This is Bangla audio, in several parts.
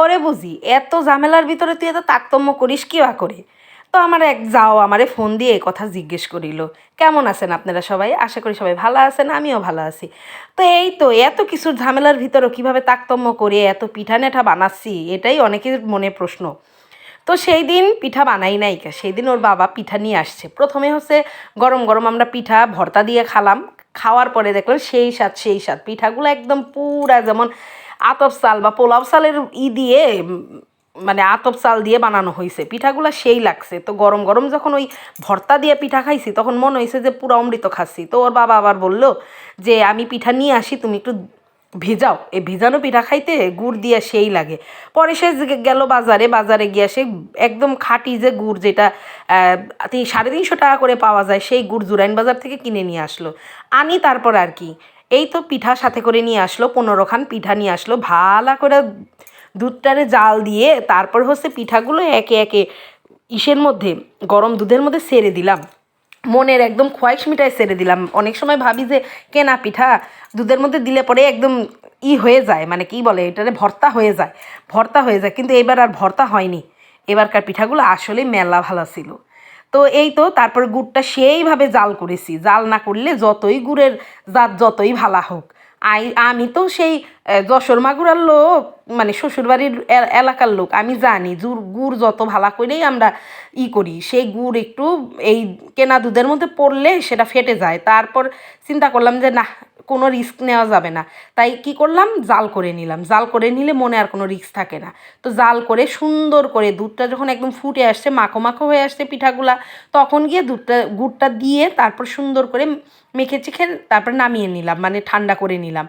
ওরে বুঝি, এত ঝামেলার ভিতরে তুই এত তারতম্য করিস কি বা করে? তো আমার এক যাও আমারে ফোন দিয়ে এই কথা জিজ্ঞেস করিল। কেমন আছেন আপনারা সবাই? আশা করি সবাই ভালো আছেন, আমিও ভালো আছি। তো এই তো, এত কিছুর ঝামেলার ভিতরেও কীভাবে তারতম্য করে এত পিঠা নেঠা বানাচ্ছি, এটাই অনেকের মনে প্রশ্ন। তো সেই দিন পিঠা বানাই নাই সেই দিন ওর বাবা পিঠা নিয়ে আসছে। প্রথমে হচ্ছে গরম গরম আমরা পিঠা ভর্তা দিয়ে খালাম। খাওয়ার পরে দেখলাম সেই স্বাদ সেই স্বাদ। পিঠাগুলো একদম পুরা যেমন আতপ চাল বা পোলাও চালের ই দিয়ে মানে আতপ চাল দিয়ে বানানো হয়েছে পিঠাগুলো সেই লাগছে। তো গরম গরম যখন ওই ভর্তা দিয়ে পিঠা খাইছি, তখন মনে হয়েছে যে পুরো অমৃত খাচ্ছি। তো ওর বাবা আবার বলল যে, আমি পিঠা নিয়ে আসি, তুমি একটু ভেজাও। এই ভেজানো পিঠা খাইতে গুড় দিয়ে সেই লাগে। পরে সে গেল বাজারে বাজারে গিয়ে সে একদম খাঁটি যে গুড় যেটা সাড়ে তিনশো টাকা করে পাওয়া যায়, সেই গুড় জুরাইন বাজার থেকে কিনে নিয়ে আসলো। আনি তারপর আর কি। এই তো পিঠা সাথে করে নিয়ে আসলো পনেরো খান পিঠা নিয়ে আসলো, ভালা করে দুধটারে জাল দিয়ে তারপর হচ্ছে পিঠাগুলো একে একে ইসের মধ্যে, গরম দুধের মধ্যে সেরে দিলাম। মনের একদম খোয়াইশ মিঠাই সেরে দিলাম। অনেক সময় ভাবি যে, কেনা পিঠা দুধের মধ্যে দিলে পরে একদম ই হয়ে যায় মানে কি বলে, এটারে ভর্তা হয়ে যায়, ভর্তা হয়ে যায়, কিন্তু এবার আর ভর্তা হয়নি। এবারকার পিঠাগুলো আসলে মেলা ভালো ছিল। তো এই তো তারপর গুড়টা সেইভাবে জাল করেছি। জাল না করলে যতই গুড়ের জাত যতই ভালা হোক। আই, আমি তো সেই যশোর মাগুরার লোক মানে শ্বশুরবাড়ির এলাকার লোক, আমি জানি জুর, গুড় যত ভালা করেই আমরা ই করি, সেই গুড় একটু এই কেনা দুধের মধ্যে পড়লে সেটা ফেটে যায়। তারপর চিন্তা করলাম যে না কোনো রিস্ক নেওয়া যাবে না। তাই কি করলাম? জাল করে নিলাম। জাল করে নিলে মনে আর কোনো রিস্ক থাকে না। তো জাল করে সুন্দর করে দুধটা যখন একদম ফুটে আসছে, মাখো মাখো হয়ে আসছে পিঠাগুলা, তখন গিয়ে দুধটা, গুড়টা দিয়ে তারপর সুন্দর করে মেখে চেখে তারপর নামিয়ে নিলাম। মানে ঠান্ডা করে নিলাম।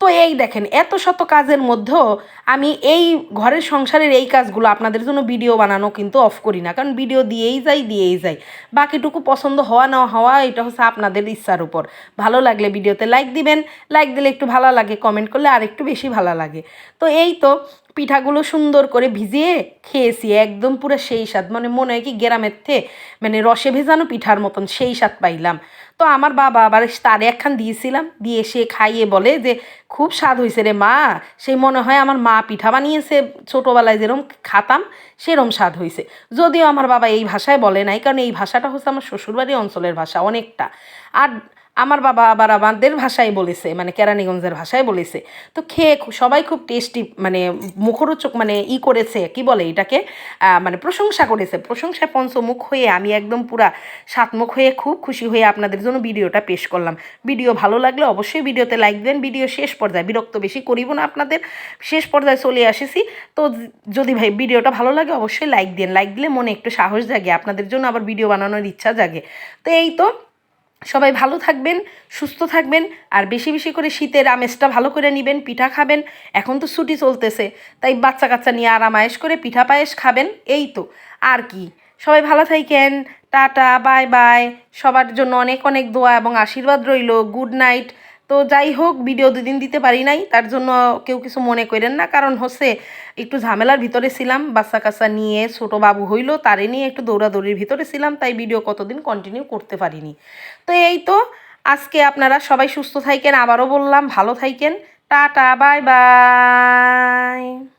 তো এই দেখেন, এত শত কাজের মধ্যেও আমি এই ঘরের সংসারের এই কাজগুলো আপনাদের জন্য ভিডিও বানানো কিন্তু অফ করি না। কারণ ভিডিও দিয়েই যাই দিয়েই যাই। বাকিটুকু পছন্দ হওয়া, না হওয়া, এটা হচ্ছে আপনাদের ইচ্ছার উপর। ভালো লাগলে ভিডিওতে লাইক দিবেন লাইক দিলে একটু ভালো লাগে কমেন্ট করলে আর একটু বেশি ভালো লাগে। তো এই তো পিঠাগুলো সুন্দর করে ভিজিয়ে খেয়েছি, একদম পুরো সেই স্বাদ। মানে মনে হয় কি গ্রামের থে মানে রসে ভেজানো পিঠার মতন সেই স্বাদ পাইলাম। তো আমার বাবা আবার তার একখান দিয়েছিলাম, দিয়ে সে খাইয়ে বলে যে, খুব স্বাদ হয়েছে রে মা সেই মনে হয় আমার মা পিঠা বানিয়েছে, ছোটোবেলায় যেরকম খাতাম, সেরম স্বাদ হয়েছে যদিও আমার বাবা এই ভাষায় বলে নাই, কারণ এই ভাষাটা হচ্ছে আমার শ্বশুরবাড়ি অঞ্চলের ভাষা অনেকটা। আর আমার বাবা আবার আমাদের ভাষায় বলেছে মানে কেরানীগঞ্জের ভাষায় বলেছে। তো খেয়ে সবাই খুব টেস্টি মানে মুখরোচক মানে ই করেছে, কি বলে এটাকে? মানে প্রশংসা করেছে। প্রশংসায় পঞ্চমুখ হয়ে আমি একদম পুরা সাতমুখ হয়ে খুব খুশি হয়ে আপনাদের জন্য ভিডিওটা পেশ করলাম। ভিডিও ভালো লাগলে অবশ্যই ভিডিওতে লাইক দেন। ভিডিও শেষ পর্যায়ে, বিরক্ত বেশি করিব না আপনাদের। শেষ পর্যায়ে চলে আসেছি। তো যদি ভাই ভিডিওটা ভালো লাগে অবশ্যই লাইক দেন। লাইক দিলে মনে একটু সাহস জাগে, আপনাদের জন্য আবার ভিডিও বানানোর ইচ্ছা জাগে। তো এই তো সবাই ভালো থাকবেন, সুস্থ থাকবেন, আর বেশি বেশি করে শীতের আমেজটা ভালো করে নেবেন, পিঠা খাবেন। এখন তো ছুটি চলতেছে, তাই বাচ্চা কাচ্চা নিয়ে আরাম আয়েস করে পিঠা পায়েস খাবেন, এই তো। আর কি, সবাই ভালো থাকেন টাটা, বাই বাই, সবার জন্য অনেক অনেক দোয়া এবং আশীর্বাদ রইল, গুড নাইট তো যাই হোক ভিডিও দুদিন দিতে পারি নাই, তার জন্য কেউ কিছু মনে করেন না। কারণ হচ্ছে, একটু ঝামেলার ভিতরে ছিলাম, বাচ্চা কাচ্চা নিয়ে ছোটো বাবু হইল, তারে নিয়ে একটু দৌড়াদৌড়ির ভিতরে ছিলাম, তাই ভিডিও কতদিন কন্টিনিউ করতে পারিনি। তো এই তো, আজকে আপনারা সবাই সুস্থ থাকেন আবারও বললাম, ভালো থাকেন টাটা বাই বাই